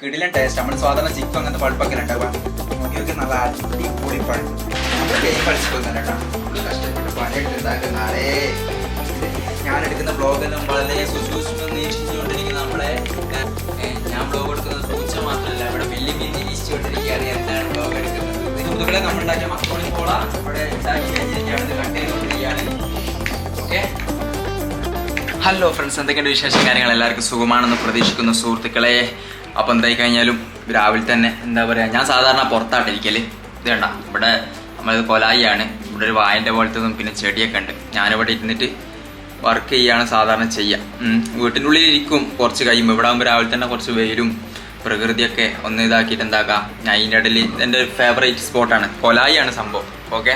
കിടിലൻ ടേസ്റ്റ് നമ്മൾ സാധാരണ ചിക്കൻ അങ്ങനത്തെ പഴുപ്പൊക്കെ ഉണ്ടാവുക നോക്കി നോക്കി നല്ല അടിപൊളി പഴുപ്പ് നമ്മൾ ഗെയിം കളിച്ചിട്ടൊന്നുമല്ല കേട്ടോ. ഫുള്ള് കഷ്ടപ്പെട്ട് പണിയെടുത്ത് ഉണ്ടാക്കുന്ന നാളെ ഞാൻ എടുക്കുന്ന ബ്ലോഗെല്ലാം വളരെ സുസൂക്ഷ്മം നിരീക്ഷിച്ചുകൊണ്ടിരിക്കുന്ന നമ്മളെ. ഞാൻ ബ്ലോഗ് എടുക്കുന്നത് സൂക്ഷിച്ച മാത്രമല്ല ഇവിടെ വലിയ വലിയ നിരീക്ഷിച്ചുകൊണ്ടിരിക്കുകയാണ് എന്താണ് ബ്ലോഗ് എടുക്കുന്നത്. സുഹൃത്തുക്കളെ നമ്മൾ ഉണ്ടാക്കിയ മക്കോളി കോള ഇവിടെ ഉണ്ടാക്കി കഴിഞ്ഞിരിക്കുകയാണ് ഇത് കട്ട് ചെയ്തുകൊണ്ടിരിക്കുകയാണ്. ഓക്കെ? ഹലോ ഫ്രണ്ട്സ് എന്തൊക്കെയുണ്ട് വിശേഷം? കാര്യങ്ങൾ എല്ലാവർക്കും സുഖമാണെന്ന് പ്രതീക്ഷിക്കുന്നു സുഹൃത്തുക്കളെ. അപ്പോൾ എന്തായി കഴിഞ്ഞാലും രാവിലെ തന്നെ എന്താ പറയുക ഞാൻ സാധാരണ പുറത്താട്ടിരിക്കൽ ഇത് വേണ്ട ഇവിടെ നമ്മളത് കൊലായിയാണ്. ഇവിടെ ഒരു വായന്റെ പോലത്തതും പിന്നെ ചെടിയൊക്കെ ഉണ്ട്. ഞാനിവിടെ ഇരുന്നിട്ട് വർക്ക് ചെയ്യാണ് സാധാരണ ചെയ്യുക വീട്ടിനുള്ളിൽ ഇരിക്കും. കുറച്ച് കഴിയുമ്പോൾ ഇവിടെ ആകുമ്പോൾ രാവിലെ തന്നെ കുറച്ച് വെയിലും പ്രകൃതിയൊക്കെ ഒന്ന് ഇതാക്കിയിട്ട് എന്താക്കാം ഞാൻ അതിന്റെ ഇടയിൽ എന്റെ ഫേവറേറ്റ് സ്പോട്ടാണ് കൊലായിയാണ് സംഭവം ഓക്കെ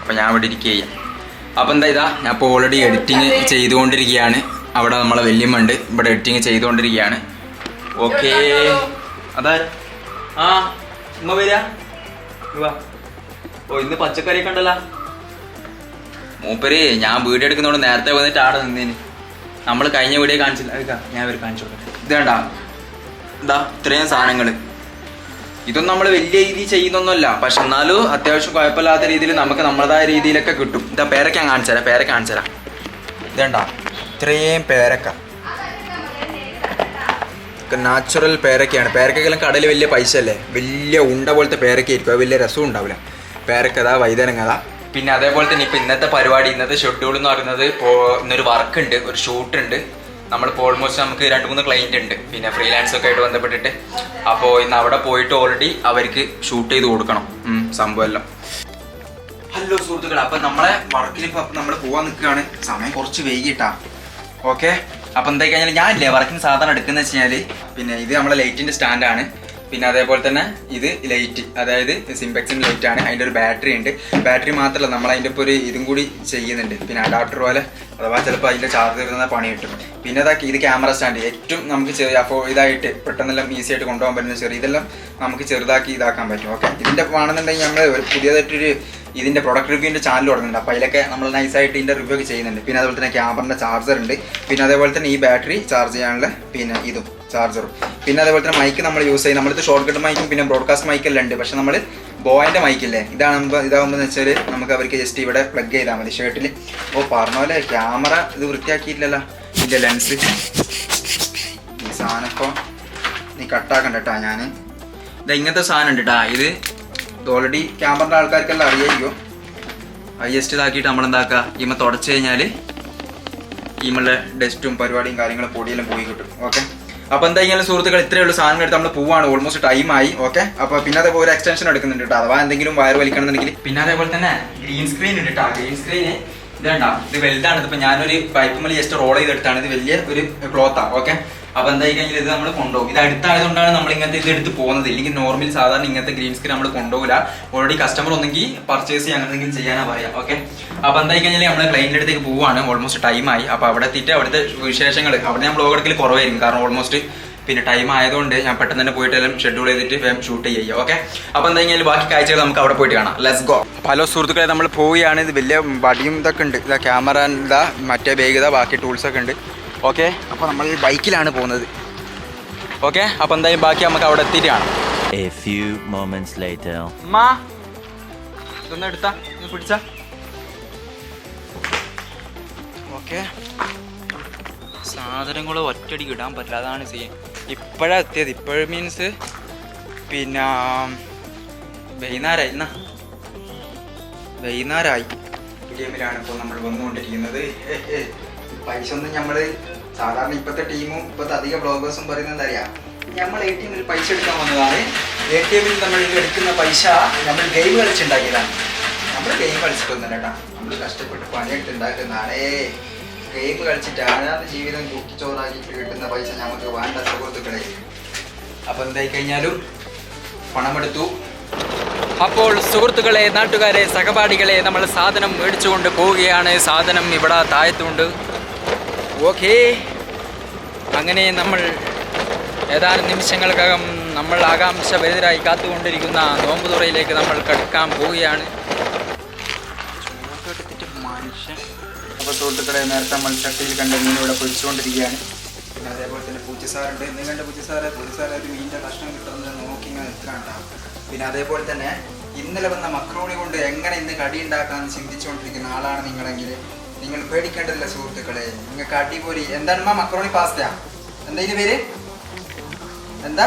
അപ്പോൾ ഞാൻ ഇവിടെ ഇരിക്കുക ചെയ്യാം. അപ്പം എന്താ ഇതാ ഞാൻ ഇപ്പോൾ ഓൾറെഡി എഡിറ്റിങ് ചെയ്തുകൊണ്ടിരിക്കുകയാണ്. അവിടെ നമ്മളെ വല്യമ്മണ്ട് ഇവിടെ എഡിറ്റിങ് ചെയ്തുകൊണ്ടിരിക്കുകയാണ്. ഓക്കേ. അതാ. ആ ഉമ്മ വരിക വാ. ഓ ഇന്ന് പച്ചക്കറി ഒക്കെ കണ്ടല്ല. മൂപ്പര് ഞാൻ വീഡിയോ എടുക്കുന്നതുകൊണ്ട് നേരത്തെ വന്നിട്ട് ആടെ നിന്നേന്. നമ്മൾ കഴിഞ്ഞ വീഡിയോ കാണിച്ചില്ല. ഞാൻ ഇവർ കാണിച്ചു കൊടുക്കട്ടെ ഇത് കണ്ടാ? ഇതാ ഇത്രയും സാധനങ്ങൾ ഇതൊന്നും നമ്മൾ വലിയ രീതിയിൽ ചെയ്യുന്നൊന്നുമല്ല. പക്ഷെ എന്നാലും അത്യാവശ്യം കുഴപ്പമില്ലാത്ത രീതിയിൽ നമുക്ക് നമ്മളതായ രീതിയിലൊക്കെ കിട്ടും. ഇതാ പേരക്ക ഞാൻ കാണിച്ചു തരാം പേരക്ക കാണിച്ചു തരാം ഇതേണ്ട ഇത്രയും പേരക്ക. നാച്ചുറൽ പേരക്കയാണ്. പേരക്കെല്ലാം കടയിൽ വലിയ പൈസ അല്ലേ വലിയ ഉണ്ട പോലത്തെ പേരക്ക ആയിരിക്കും അത് വലിയ രസം ഉണ്ടാവില്ല. പേരക്കഥ വൈതനങ്ങത പിന്നെ അതേപോലെ തന്നെ ഇപ്പം ഇന്നത്തെ പരിപാടി ഇന്നത്തെ ഷെഡ്യൂൾ എന്ന് പറയുന്നത് ഇപ്പോൾ ഇന്നൊരു വർക്ക് ഉണ്ട് ഒരു ഷൂട്ട് ഉണ്ട്. നമ്മളിപ്പോൾ ഓൾമോസ്റ്റ് നമുക്ക് രണ്ട് മൂന്ന് ക്ലയന്റ് ഉണ്ട്. പിന്നെ ഫ്രീലാൻസ് ഒക്കെ ആയിട്ട് ബന്ധപ്പെട്ടിട്ട്. അപ്പോൾ ഇന്ന് അവിടെ പോയിട്ട് ഓൾറെഡി അവർക്ക് ഷൂട്ട് ചെയ്ത് കൊടുക്കണം. സംഭവം എല്ലാം. ഹലോ സുഹൃത്തുക്കളെ അപ്പം നമ്മളെ വർക്കിൽ ഇപ്പം നമ്മൾ പോകാൻ നിൽക്കുകയാണ്. സമയം കുറച്ച് വൈകിട്ടാ. ഓക്കെ അപ്പം എന്തായി കഴിഞ്ഞാൽ ഞാനില്ലേ വർക്കിന് സാധാരണ എടുക്കുന്നത് വെച്ച് പിന്നെ ഇത് നമ്മളെ ലൈറ്റിന്റെ സ്റ്റാൻഡാണ് പിന്നെ അതേപോലെ തന്നെ ഇത് ലൈറ്റ് അതായത് സിംപെക്സിന്റെ ലൈറ്റ് ആണ്. അതിന്റെ ഒരു ബാറ്ററി ഉണ്ട്. ബാറ്ററി മാത്രമല്ല നമ്മൾ അതിന്റെ ഇപ്പോൾ ഒരു ഇതും കൂടി ചെയ്യുന്നുണ്ട്. പിന്നെ അഡാപ്റ്റർ പോലെ അഥവാ ചിലപ്പോൾ അതിന്റെ ചാർജ് വരുന്ന പണി കിട്ടും. പിന്നെ ഇതാക്കി ഇത് ക്യാമറ സ്റ്റാൻഡ് ഏറ്റവും നമുക്ക് ചെറിയ അപ്പോൾ ഇതായിട്ട് പെട്ടെന്നെല്ലാം ഈസി ആയിട്ട് കൊണ്ടുപോകാൻ പറ്റുന്ന ചെറിയ ഇതെല്ലാം നമുക്ക് ചെറുതാക്കി ഇതാക്കാൻ പറ്റും. ഓക്കെ ഇതിന്റെ ആണെന്നുണ്ടെങ്കിൽ നമ്മൾ പുതിയതായിട്ടൊരു ഇതിന്റെ പ്രൊഡക്റ്റ് റിവ്യൂവിന്റെ ചാനൽ തുടങ്ങുന്നുണ്ട്. അപ്പോൾ അതിലൊക്കെ നമ്മൾ നൈസായിട്ട് ഇതിന്റെ റിവ്യൂ ഒക്കെ ചെയ്യുന്നുണ്ട്. പിന്നെ അതുപോലെ തന്നെ ക്യാമറിന്റെ ചാർജർ ഉണ്ട്. പിന്നെ അതേപോലെ തന്നെ ഈ ബാറ്ററി ചാർജ് ചെയ്യാനുള്ള പിന്നെ ഇതും ചാർജറും പിന്നെ അതേപോലെ തന്നെ മൈക്ക് നമ്മൾ യൂസ് ചെയ്യും നമ്മളിത് ഷോർട്ട് കട്ട് മൈക്കും പിന്നെ ബ്രോഡ്കാസ്റ്റ് മൈക്കെല്ലാം ഉണ്ട്. പക്ഷേ നമ്മൾ ബോയിന്റെ മൈക്കില്ലേ ഇതാണ് നമുക്ക് ഇതാകുമ്പോൾ വെച്ചാൽ നമുക്ക് അവർക്ക് ജസ്റ്റ് ഇവിടെ പ്ലഗ് ചെയ്താൽ മതി. ഷർട്ടിൽ ഓ പറഞ്ഞ പോലെ ക്യാമറ ഇത് വൃത്തിയാക്കിയിട്ടില്ലല്ലോ. ഇതിന്റെ ലെൻസ് ഈ സാധനം ഇപ്പോൾ നീ കട്ടാക്കണ്ട കേട്ടാ ഞാൻ ഇതാ ഇങ്ങനത്തെ സാധനം ഉണ്ട് കേട്ടാ ഇത് ഓൾറെഡി ക്യാമറിന്റെ ആൾക്കാർക്കെല്ലാം അറിയായിരിക്കും. ഹയസ്റ്റ് ഇതാക്കിയിട്ട് നമ്മളെന്താക്കുക ഈമ തുടച്ച് കഴിഞ്ഞാൽ ഈമളുടെ ഡസ്റ്റും പരിപാടിയും കാര്യങ്ങളും പൊടിയെല്ലാം പോയി കിട്ടും. ഓക്കെ അപ്പോൾ എന്തായാലും സുഹൃത്തുക്കൾ ഇത്രയേ ഉള്ളൂ. സാധനങ്ങൾ എടുത്ത് നമ്മൾ പോവാണ്. ഓൾമോസ്റ്റ് ടൈമായി ഓക്കെ അപ്പോൾ പിന്നെ അതേപോലെ ഒരു എക്സ്റ്റൻഷൻ എടുക്കുന്നുണ്ട് കേട്ടോ. അഥവാ എന്തെങ്കിലും വയർ വലിക്കണമെന്നുണ്ടെങ്കിൽ. പിന്നെ അതേപോലെ തന്നെ ഗ്രീൻ സ്ക്രീൻ ഉണ്ട് കേട്ടോ. ഗ്രീൻ സ്ക്രീന് ഇതണ്ട ഇത് വലുതാണ്. ഇതിപ്പോൾ ഞാനൊരു പൈപ്പ് മലി ജസ്റ്റ് റോൾ ചെയ്തെടുത്താണ്. ഇത് വലിയ ഒരു ക്ലോത്താണ് ഓക്കെ അപ്പോൾ എന്തായിരിക്കും ഇത് നമ്മൾ കൊണ്ടുപോകും. ഇത് അടുത്തായതുകൊണ്ടാണ് നമ്മൾ ഇങ്ങനത്തെ ഇത് എടുത്ത് പോകുന്നത്. ഇല്ലെങ്കിൽ നോർമൽ സാധാരണ ഇങ്ങനത്തെ ഗ്രീൻ സ്ക്രീൻ നമ്മൾ കൊണ്ടുപോകില്ല. ഓൾറെഡി കസ്റ്റമർ ഒന്നെങ്കിൽ പർച്ചേസ് ചെയ്യാൻ എന്തെങ്കിലും ചെയ്യാനാ പറയാം. ഓക്കെ അപ്പൊ എന്തായി കഴിഞ്ഞാൽ നമ്മൾ ക്ലൈന്റെ അടുത്തേക്ക് പോവാണ് ഓൾമോസ്റ്റ് ടൈമായി അപ്പൊ അവിടെ എത്തിയിട്ട് അവിടുത്തെ വിശേഷങ്ങൾ അവിടെ ഞാൻ ബ്ലോഗ് എടുക്കൽ കുറവായിരിക്കും. കാരണം ഓൾമോസ്റ്റ് പിന്നെ ടൈം ആയതുകൊണ്ട് ഞാൻ പെട്ടെന്ന് തന്നെ പോയിട്ട് എല്ലാം ഷെഡ്യൂൾ ചെയ്തിട്ട് വേഗം ഷൂട്ട് ചെയ്യുക. ഓക്കെ അപ്പോൾ കഴിഞ്ഞാൽ ബാക്കി കാഴ്ചകൾ നമുക്ക് അവിടെ പോയിട്ട് കാണാം. ലെസ് ഗോ ഹലോ സുഹൃത്തുക്കളെ നമ്മൾ പോവുകയാണ്. ഇത് വലിയ വടിയും ഇതൊക്കെ ഉണ്ട്. ഇതാ ക്യാമറ ഇതാ മറ്റേ ബാഗ് ഇതാ. ബാക്കി ടൂൾസ് ഒക്കെ ഉണ്ട്. ഓക്കെ? അപ്പോൾ നമ്മൾ ബൈക്കിലാണ് പോകുന്നത്. ഓക്കെ? അപ്പോൾ എന്തായാലും ബാക്കി നമുക്ക് അവിടെ എത്തിയിട്ട് കാണാം. A few moments later. അമ്മ ഇതൊന്ന് എടുത്താ? ഒന്ന് പിടിച്ച? ഓക്കെ. സാധനങ്ങൾ ഒറ്റടി ഇടാൻ പറ്റില്ല. അതാണ് സീൻ. ഇപ്പോഴാണ് എത്തിയത്. ഇപ്പോഴും മീൻസ് പിന്നെ വൈകുന്നേരമായി എന്നാ? വൈകുന്നേരമായി ഗെയിമിലാണ് ഇപ്പോൾ നമ്മൾ വന്നുകൊണ്ടിരിക്കുന്നത്. പൈസ ഒന്നും നമ്മൾ സാധാരണ ഇപ്പോഴത്തെ ടീമും ഇപ്പോഴത്തെ അധിക ബ്ലോഗേഴ്സും പറയുന്നത് അറിയാം നമ്മൾ എ ടി എമ്മിൽ പൈസ എടുക്കാൻ വന്നതാണ്. എ ടി എമ്മിൽ നമ്മൾ എടുക്കുന്ന പൈസ നമ്മൾ ഗെയിം കളിച്ചുണ്ടാക്കിയതാണ്. നമ്മൾ ഗെയിം കളിച്ചിട്ടൊന്നും കേട്ടോ. നമ്മൾ കഷ്ടപ്പെട്ട് പണിയെടുത്ത് ഉണ്ടാക്കുന്നതാണ്. ഗെയിം കളിച്ചിട്ട് ആരാണ് ജീവിതം കുട്ടിച്ചോറാക്കിയിട്ട് കിട്ടുന്ന പൈസ നമുക്ക് വേണ്ട സുഹൃത്തുക്കളെ. അപ്പോൾ എന്തായി കഴിഞ്ഞാലും പണമെടുത്തു. അപ്പോൾ സുഹൃത്തുക്കളെ നാട്ടുകാരെ സഹപാഠികളെ നമ്മൾ സാധനം മേടിച്ചുകൊണ്ട് പോവുകയാണ്. സാധനം ഇവിടെ താഴത്തുണ്ട്. ഓക്കേ. അങ്ങനെ നമ്മൾ ഏതാനും നിമിഷങ്ങൾക്കകം നമ്മൾ ആകാംക്ഷഭരിതരായി കാത്തുകൊണ്ടിരിക്കുന്ന നോമ്പുതുറയിലേക്ക് നമ്മൾ കടക്കാൻ പോവുകയാണ്. മനുഷ്യൻ അപ്പോൾ നേരത്തെ നമ്മൾ ചട്ടിയിൽ കണ്ട മീൻ ഇവിടെ പൊരിച്ചുകൊണ്ടിരിക്കുകയാണ്. പിന്നെ അതേപോലെ തന്നെ പൂച്ചസാറുണ്ട്. എന്ന് കണ്ട പൂച്ചസാറ് പൂച്ചസാറ് ഒരു മീനിന്റെ കഷ്ണം കിട്ടുന്നത് നോക്കി ഇങ്ങനെ നിൽക്കാണ്ട പിന്നെ അതേപോലെ തന്നെ ഇന്നലെ വന്ന മക്രോണി കൊണ്ട് എങ്ങനെ ഇന്ന് കടി ഉണ്ടാക്കാമെന്ന് ചിന്തിച്ചുകൊണ്ടിരിക്കുന്ന ആളാണ് നിങ്ങളെങ്കിൽ. നിങ്ങൾ പേടിക്കേണ്ടതില്ല സുഹൃത്തുക്കളെ. നിങ്ങൾക്ക് അടിപൊളി. എന്താണ് മാ മക്രോണി പാസ്ത എന്താ ഇതിന്റെ പേര്? എന്താ?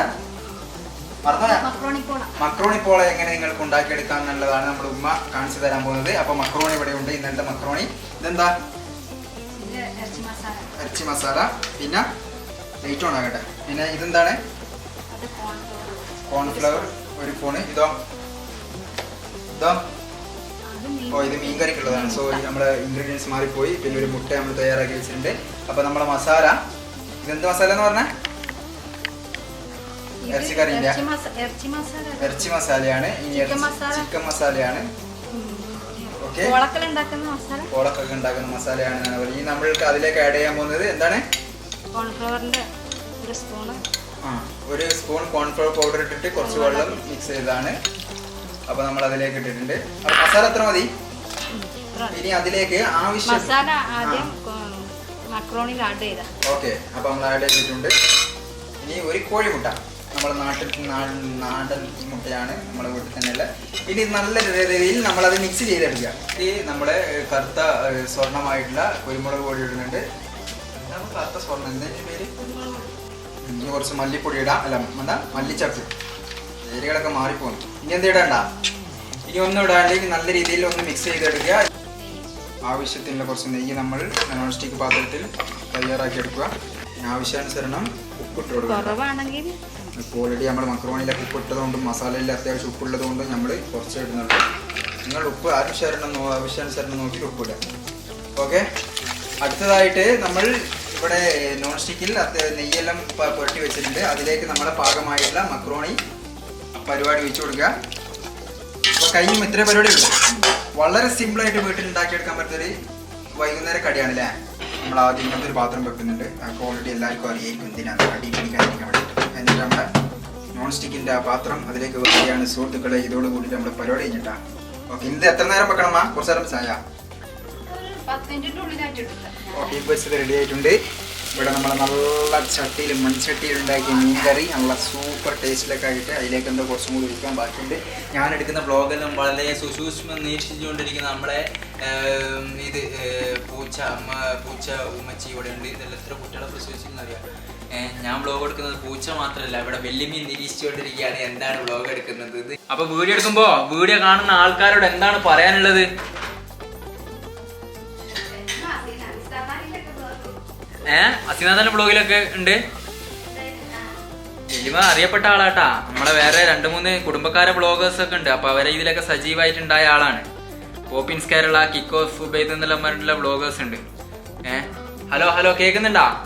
മക്രോണി പോള. എങ്ങനെ നിങ്ങൾക്ക് ഉണ്ടാക്കിയെടുക്കാം എന്നുള്ളതാണ് നമ്മുടെ ഉമ്മ കാണിച്ചു തരാൻ പോകുന്നത്. അപ്പൊ മക്രോണി ഇവിടെ ഉണ്ട്. ഇന്നലത്തെ മക്രോണി. ഇതെന്താ? ഇത് ഇറച്ചി മസാല. പിന്നെ ലൈറ്റ് ഓൺ ആകട്ടെ പിന്നെ ഇതെന്താണ്? കോൺഫ്ലവർ ഒരു സ്പൂണ് ഇതോ? ഇതോ? ഓ ഇത് മീൻ കറിക്കുള്ളതാണ്. സോ നമ്മുടെ ഇൻഗ്രീഡിയൻസ് മാറിപ്പോയി. പിന്നെ ഒരു മുട്ട നമ്മൾ തയ്യാറാക്കി വെച്ചിട്ടുണ്ട്. അപ്പൊ നമ്മുടെ മസാല. ഇതെന്ത് മസാല എന്ന് പറഞ്ഞാൽ ഇറച്ചി കറിയില്ല. ഇറച്ചി മസ- ഇറച്ചി മസാല ഇറച്ചി മസാലയാണ്. ഇനി ചിക്കൻ മസാലയാണ്. ഓക്കെ ഓളക്കൊക്കെ ഉണ്ടാക്കുന്ന മസാലയാണ്. ഇനി നമ്മൾക്ക് അതിലേക്ക് ആഡ് ചെയ്യാൻ പോകുന്നത് എന്താണ്? കോൺഫ്ലവറിന്റെ ഒരു സ്പൂൺ ആ ഒരു സ്പൂൺ കോൺഫ്ലവർ പൗഡർ ഇട്ടിട്ട് കുറച്ച് വെള്ളം മിക്സ് ചെയ്തതാണ്. അപ്പൊ നമ്മൾ അതിലേക്ക് ഇട്ടിട്ടുണ്ട് മസാല എത്ര മതി? ഇനി അതിലേക്ക് ആവശ്യം മസാല ആദ്യം മക്രോണിൽ ആഡ് ചെയ്ത. ഓക്കെ. അപ്പൊ നമ്മൾ ആഡ് ചെയ്തിട്ടുണ്ട്. ഇനി ഒരു കോഴിമുട്ട. നമ്മുടെ നാട്ടിൽ നാടൻ മുട്ടയാണ് നമ്മുടെ വീട്ടിൽ തന്നെയുള്ള ഇനി നല്ല രീതിയിൽ നമ്മളത് മിക്സ് ചെയ്തെടുക്കുക. ഈ നമ്മുടെ കറുത്ത സ്വർണമായിട്ടുള്ള കുരുമുളക് പൊടി ഇടുന്നുണ്ട്. കറുത്ത സ്വർണം. എന്തെങ്കിലും പേര്? ഇനി കുറച്ച് മല്ലിപ്പൊടി ഇടാം. അല്ല എന്താ മല്ലിച്ചപ്പ്. പേരുകളൊക്കെ മാറിപ്പോകും ഇനി എന്ത് ഇടണ്ട? ഇനി ഒന്നും ഇടാണ്ട് ഇനി നല്ല രീതിയിൽ ഒന്ന് മിക്സ് ചെയ്തെടുക്കുക. ആവശ്യത്തിനുള്ള കുറച്ച് നെയ്യ് നമ്മൾ നോൺ സ്റ്റിക്ക് പാത്രത്തിൽ തയ്യാറാക്കി എടുക്കുക. ആവശ്യാനുസരണം ഉപ്പിട്ട് കൊടുക്കുക. ഇപ്പോൾ ഓൾറെഡി നമ്മൾ മക്രോണിയിലൊക്കെ ഉപ്പിട്ടതുകൊണ്ടും മസാലയിൽ അത്യാവശ്യം ഉപ്പുള്ളത് കൊണ്ടും നമ്മൾ കുറച്ച് ഇടുന്നുണ്ട്. നിങ്ങൾ ഉപ്പ് ആവശ്യാനുസരണം നോ- ആവശ്യാനുസരണം നോക്കി ഉപ്പിടുക ഓക്കെ? അടുത്തതായിട്ട് നമ്മൾ ഇവിടെ നോൺ സ്റ്റിക്കിൽ നെയ്യെല്ലാം പുരട്ടി വെച്ചിട്ടുണ്ട്. അതിലേക്ക് നമ്മുടെ പാകമായിട്ടുള്ള മക്രോണി പരിപാടി വെച്ചു കൊടുക്കുക. അപ്പോൾ കഴിഞ്ഞും ഇത്ര പരിപാടി ഉള്ളൂ. വളരെ സിമ്പിളായിട്ട് വീട്ടിൽ ഉണ്ടാക്കിയെടുക്കാൻ പറ്റുന്നൊരു വൈകുന്നേര കടിയാണ് അല്ലേ നമ്മൾ ആദ്യം ഇങ്ങനത്തെ ഒരു പാത്രം വെക്കുന്നുണ്ട്. അപ്പോൾ ഓൾറെഡി എല്ലാവർക്കും അറിയായിരിക്കും എന്തിനാണ് കടി പിടിക്കാതിരിക്കാൻ വേണ്ടിയിട്ട്. എന്നിട്ട് നമ്മുടെ നോൺ സ്റ്റിക്കിന്റെ ആ പാത്രം അതിലേക്ക് വെക്കുകയാണ് സുഹൃത്തുക്കളെ. ഇതോട് കൂടിയിട്ട് നമ്മുടെ പരിപാടി കഴിഞ്ഞിട്ടാ. ഓക്കെ ഇത് എത്ര നേരം വെക്കണം ആ കുറച്ച് നേരം എടുക്കാം ഓക്കെ ഇപ്പോൾ റെഡി ആയിട്ടുണ്ട്. ഇവിടെ നമ്മൾ നല്ല ചട്ടിയിൽ മൺചട്ടിയിൽ ഉണ്ടാക്കിയ മീൻ കറി നല്ല സൂപ്പർ ടേസ്റ്റിലൊക്കെ ആയിട്ട് അതിലേക്ക് എന്തോ കുറച്ചും കൂടി ഒഴിക്കാൻ ബാക്കിയുണ്ട്. ഞാൻ എടുക്കുന്ന ബ്ലോഗെല്ലാം വളരെ സുസൂക്ഷ്മം നിരീക്ഷിച്ചുകൊണ്ടിരിക്കുന്ന നമ്മുടെ ഇത് പൂച്ച പൂച്ച ഉമ്മച്ചി ഇവിടെ ഉണ്ട്. ഇതെല്ലാം എത്ര കുട്ടികളെ പ്രസവിച്ചെന്നറിയാം ഞാൻ ബ്ലോഗ് എടുക്കുന്നത് പൂച്ച മാത്രമല്ല ഇവിടെ വെല്ലുമീൻ നിരീക്ഷിച്ചുകൊണ്ടിരിക്കുകയാണ്. എന്താണ് ബ്ലോഗ് എടുക്കുന്നത്? അപ്പൊ വീഡിയോ എടുക്കുമ്പോ വീഡിയോ കാണുന്ന ആൾക്കാരോട് എന്താണ് പറയാനുള്ളത്? ഏഹ് അസിനാഥന്റെ ബ്ലോഗിലൊക്കെ ഉണ്ട്. എലിമ അറിയപ്പെട്ട ആളാട്ടാ. നമ്മളെ വേറെ രണ്ട് മൂന്ന് കുടുംബക്കാരെ ബ്ലോഗേഴ്സ് ഒക്കെ ഉണ്ട്. അപ്പൊ അവരെ ഇതിലൊക്കെ സജീവായിട്ടുണ്ടായ ആളാണ്. Poppins Kerala kick off Ubaid എന്നുള്ള ബ്ലോഗേഴ്സ് ഉണ്ട്. ഏ? ഹലോ ഹലോ കേൾക്കുന്നുണ്ടാ?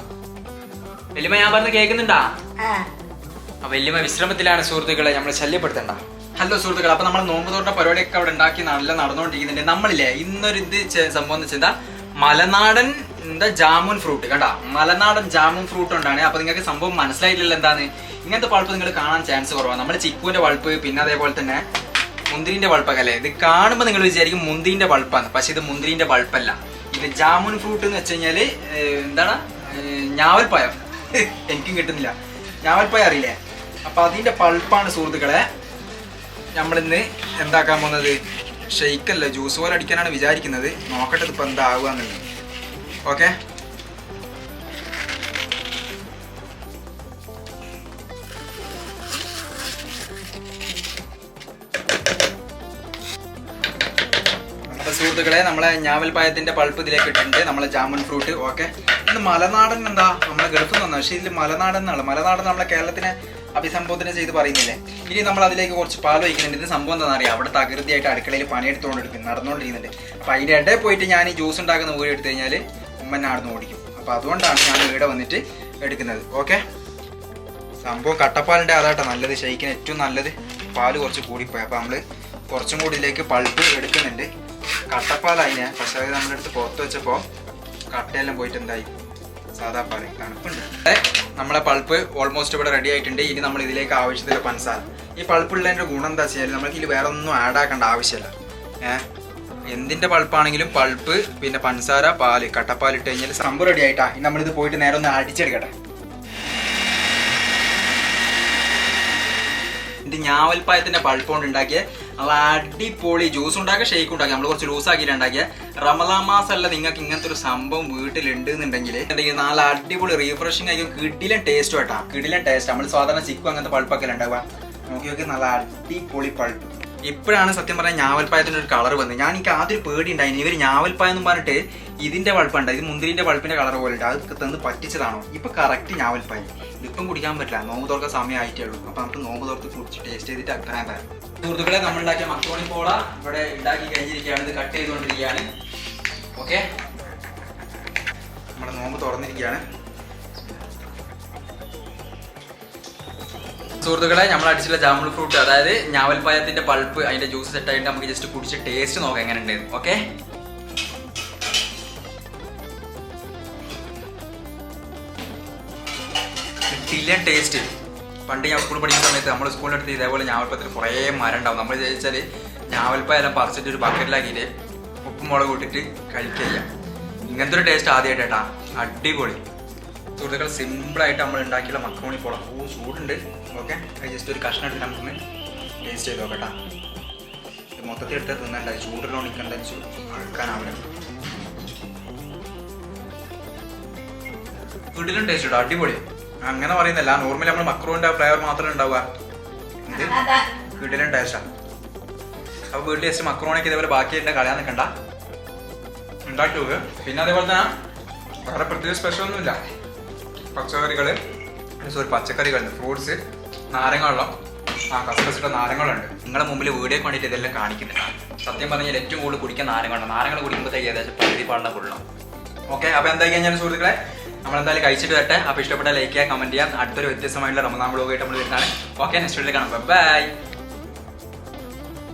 എലിമ ഞാൻ പറഞ്ഞ് കേൾക്കുന്നുണ്ടാ? അപ്പൊ വല്യമ്മ വിശ്രമത്തിലാണ് സുഹൃത്തുക്കളെ നമ്മൾ ശല്യപ്പെടുത്തണ്ട. ഹലോ സുഹൃത്തുക്കളെ അപ്പൊ നമ്മൾ നോമ്പ് തോട്ട പരിപാടിയൊക്കെ അവിടെ ഉണ്ടാക്കി നല്ല നടന്നുകൊണ്ടിരിക്കുന്നുണ്ട് നമ്മളില്ലേ ഇന്നൊരു ഇത് സംഭവം എന്ന് വെച്ചാൽ മലനാടൻ എന്താ ജാമുൻ ഫ്രൂട്ട് കണ്ടാ? മലനാടൻ ജാമുൻ ഫ്രൂട്ട് ഉണ്ടാണ്. അപ്പൊ നിങ്ങൾക്ക് സംഭവം മനസ്സിലായില്ലല്ലോ എന്താണ് ഇങ്ങനത്തെ പൾപ്പ് നിങ്ങൾ കാണാൻ ചാൻസ് കുറവാണ് നമ്മുടെ ചിക്കുവിന്റെ പൾപ്പ് പിന്നെ അതേപോലെ തന്നെ മുന്തിരിന്റെ പൾപ്പൊക്കെ അല്ലേ? ഇത് കാണുമ്പോൾ നിങ്ങൾ വിചാരിക്കും മുന്തിരിന്റെ പൾപ്പാണ് പക്ഷെ ഇത് മുന്തിരിന്റെ പൾപ്പല്ല ഇത് ജാമുൻ ഫ്രൂട്ട് എന്ന് വെച്ച് കഴിഞ്ഞാൽ എന്താണ്? ഞാവൽപ്പായം? എനിക്കും കിട്ടുന്നില്ല. ഞാവൽപ്പഴം അറിയില്ലേ? അപ്പൊ അതിന്റെ പൾപ്പാണ് സുഹൃത്തുക്കളെ നമ്മളിന്ന് എന്താക്കാൻ പോകുന്നത്? ഷെയ്ക്കല്ല ജ്യൂസ് പോലെ അടിക്കാനാണ് വിചാരിക്കുന്നത്. നോക്കട്ടെ ഇപ്പൊ എന്താകുക ആവുകയെന്നുള്ളത് ഓക്കെ സുഹൃത്തുക്കളെ നമ്മളെ ഞാവൽ പായത്തിന്റെ പൾപ്പ് ഇതിലേക്ക് ഇട്ടിട്ടുണ്ട്. നമ്മളെ ജാമൻ ഫ്രൂട്ട്. ഓക്കെ ഇന്ന് മലനാടൻ എന്താ? നമ്മളെ ഗൾഫിൽ നിന്ന് പക്ഷേ ഇതിൽ മലനാടൻ എന്നാണ്. മലനാടൻ നമ്മളെ കേരളത്തിനെ അഭിസംബോധന ചെയ്ത് പറയുന്നില്ലേ? ഇനി നമ്മൾ അതിലേക്ക് കുറച്ച് പാൽ വയ്ക്കുന്നുണ്ട് ഇത് സംഭവം എന്താണെന്ന് അറിയാം. അവിടെ തകൃതിയായിട്ട് അടുക്കളയിൽ പണിയെടുത്തുകൊണ്ടിരിക്കും നടന്നുകൊണ്ടിരിക്കുന്നുണ്ട്. അപ്പൊ അതിന്റെ ഇടയിൽ പോയിട്ട് ഞാൻ ഈ ജ്യൂസ് ഉണ്ടാക്കുന്ന വീട് എടുത്തു കഴിഞ്ഞാൽ ഉമ്മൻ ആടുന്ന് ഓടിക്കും. അപ്പോൾ അതുകൊണ്ടാണ് ഞാൻ ഇവിടെ വന്നിട്ട് എടുക്കുന്നത്. ഓക്കെ സംഭവം കട്ടപ്പാലിന്റെ അതാട്ടോ നല്ലത് ശൈക്കിന് ഏറ്റവും നല്ലത്. പാൽ കുറച്ച് കൂടിപ്പോയി. അപ്പോൾ നമ്മൾ കുറച്ചും കൂടി ഇതിലേക്ക് പൾപ്പ് എടുക്കുന്നുണ്ട്. കട്ടപ്പാലായിനെ പക്ഷേ അത് നമ്മളെടുത്ത് പുറത്ത് വെച്ചപ്പോൾ കട്ടയെല്ലാം പോയിട്ട് എന്തായി? സാധാ പാൽ. തണുപ്പുണ്ട്. നമ്മളെ പൾപ്പ് ഓൾമോസ്റ്റ് ഇവിടെ റെഡി ആയിട്ടുണ്ട്. ഇനി നമ്മൾ ഇതിലേക്ക് ആവശ്യത്തിലുള്ള പഞ്ചസാര. ഈ പൾപ്പുള്ളതിന്റെ ഗുണം എന്താ വെച്ചാൽ നമുക്ക് ഇതിൽ വേറെ ഒന്നും ആഡ് ആക്കേണ്ട ആവശ്യമില്ല. ഏഹ് എന്തിന്റെ പൾപ്പാണെങ്കിലും പൾപ്പ് പിന്നെ പഞ്ചസാര പാൽ കട്ടപ്പാൽ ഇട്ട് കഴിഞ്ഞാൽ സംഭവം റെഡി ആയിട്ടാ. ഇനി നമ്മളിത് പോയിട്ട് നേരെ ഒന്ന് അടിച്ചെടുക്കട്ടെ. ഇത് ഞാവൽപ്പായത്തിന്റെ പൾപ്പ് കൊണ്ട് ഉണ്ടാക്കിയ നമ്മൾ അടിപൊളി ജ്യൂസ് ഉണ്ടാക്കിയ ഷേക്ക് ഉണ്ടാക്കി നമ്മൾ കുറച്ച് ലൂസ് ആക്കിയിട്ട് ഉണ്ടാക്കിയ. റമദാ മാസമല്ല നിങ്ങൾക്ക് ഇങ്ങനത്തെ ഒരു സംഭവം വീട്ടിലുണ്ട് എന്നുണ്ടെങ്കിൽ എന്തെങ്കിലും നാല് അടിപൊളി റീഫ്രഷിംഗ് ആയിരിക്കും. കിടിലൻ ടേസ്റ്റ് കേട്ടാ കിടിലൻ ടേസ്റ്റ് നമ്മൾ സാധാരണ ചിക്കും അങ്ങനത്തെ പൾപ്പൊക്കെ ഉണ്ടാവുക. നോക്കി നോക്കി നല്ല അടിപൊളി പൾപ്പ്. ഇപ്പോഴാണ് സത്യം പറഞ്ഞാൽ ഞാവൽപ്പായത്തിന്റെ ഒരു കളർ വന്നത്. ഞാൻ എനിക്ക് ആദ്യം പേടി ഉണ്ടായിരുന്നു. ഇവർ ഞാവൽപ്പായം എന്ന് പറഞ്ഞിട്ട് ഇതിന്റെ പൾപ്പുണ്ട് ഇത് മുന്തിരിന്റെ പൾപ്പിന്റെ കളർ പോലെ ഉണ്ട് അത് തന്ന് പറ്റിച്ചതാണോ? ഇപ്പോൾ കറക്റ്റ് ഞാവൽപ്പായം. ഇപ്പം കുടിക്കാൻ പറ്റില്ല. നോമ്പ് തുറക്കാൻ സമയമായിട്ടേ ഉള്ളൂ. അപ്പോൾ നമുക്ക് നോമ്പ് തുറത്ത് കുടിച്ച് ടേസ്റ്റ് ചെയ്തിട്ട് അഭിപ്രായം പറയാം. സുഹൃത്തുക്കളെ നമ്മൾ ഉണ്ടാക്കിയ മക്രോണി പോള ഇവിടെ ഉണ്ടാക്കി കഴിഞ്ഞിരിക്കുകയാണ്. ഇത് കട്ട് ചെയ്തുകൊണ്ടിരിക്കുകയാണ്. ഓക്കെ നമ്മുടെ നോമ്പ് തുറന്നിരിക്കുകയാണ്. സുഹൃത്തുക്കളെ നമ്മൾ അടിച്ചുള്ള ജാമ്പിൾ ഫ്രൂട്ട് അതായത് ഞാവൽപ്പായത്തിന്റെ പൾപ്പ് അതിന്റെ ജ്യൂസ് സെറ്റ് ആയിട്ട് നമുക്ക് ജസ്റ്റ് കുടിച്ച് ടേസ്റ്റ് നോക്കാം എങ്ങനെ ഉണ്ട് ഓക്കെ കിട്ടില്ല ടേസ്റ്റ് പണ്ട് ഞാൻ സ്കൂളിൽ പഠിക്കുന്ന സമയത്ത് നമ്മൾ സ്കൂളിൽ അടുത്ത് ഇതേപോലെ ഞാവൽപ്പത്തിൽ കുറേ മരം ഉണ്ടാവും. നമ്മൾ ചോദിച്ചാൽ ഞാവൽപ്പായ എല്ലാം പറിച്ചിട്ട് ഒരു ബക്കറ്റിലാക്കിയിട്ട് ഉപ്പും മുളക് ഇട്ടിട്ട് കഴിക്കുക ചെയ്യാം ഇങ്ങനത്തെ ഒരു ടേസ്റ്റ് ആദ്യമായിട്ട് അടിപൊളി. സുഹൃത്തുക്കൾ സിമ്പിളായിട്ട് നമ്മൾ ഉണ്ടാക്കിയുള്ള മക്രോണി പോളം. ഓ ചൂടുണ്ട്. ഓക്കെ? അത് ജസ്റ്റ് ഒരു കഷ്ണം എടുത്ത് നമുക്കൊന്ന് ടേസ്റ്റ് ചെയ്ത് നോക്കട്ടാ. ഇത് മൊത്തത്തിൽ എടുത്ത് തിന്നണ്ട ചൂടിലോ നിൽക്കണ്ട അഴുക്കാനാവില്ല. വീട്ടിലും ടേസ്റ്റ് ഇടും അടിപൊളി. അങ്ങനെ പറയുന്നില്ല. നോർമലി നമ്മൾ മക്രോന്റെ ഫ്ലേവർ മാത്രമേ ഉണ്ടാവുക. ഇത് വീട്ടിലും ടേസ്റ്റാണ് അപ്പൊ വീട്ടിൽ ജസ്റ്റ് മക്രോണിക്ക് ഇതേപോലെ ബാക്കിയുണ്ട് കളയാൻ നിൽക്കണ്ട ഉണ്ടാക്കി നോക്ക്. പിന്നെ അതേപോലെ തന്നെ വേറെ പ്രത്യേക സ്പെഷ്യൽ ഒന്നുമില്ല. പച്ചക്കറികൾ സോറി പച്ചക്കറികൾ ഫ്രൂട്ട്സ് നാരങ്ങ വെള്ളം ആ കസ്കസിട്ട നാരങ്ങളുണ്ട് നിങ്ങളുടെ മുമ്പിൽ വീഡിയോ കണ്ടിട്ട് ഇതെല്ലാം കാണിക്കുന്നില്ല സത്യം പറഞ്ഞാൽ ഏറ്റവും കൂടുതൽ കുടിക്കാൻ നാരങ്ങളാണ് നാരങ്ങൾ കുടിക്കുമ്പോഴത്തേക്ക് ഏകദേശം പകുതി പാടുന്ന കൊള്ളണം ഓക്കെ അപ്പോൾ എന്തായി കഴിഞ്ഞാൽ സുഹൃത്തുക്കളെ നമ്മൾ എന്തായാലും കഴിച്ചിട്ട് വരട്ടെ. അപ്പോൾ ഇഷ്ടപ്പെട്ട ലൈക്ക് ചെയ്യുക കമന്റ് ചെയ്യാം അടുത്തൊരു വ്യത്യസ്തമായിട്ടുള്ള റമദാൻ ബ്ലോഗായിട്ട് നമ്മൾ വരുന്നതാണ്. ഓക്കെ നെക്സ്റ്റ് വീഡിയോ കാണാം. ബൈ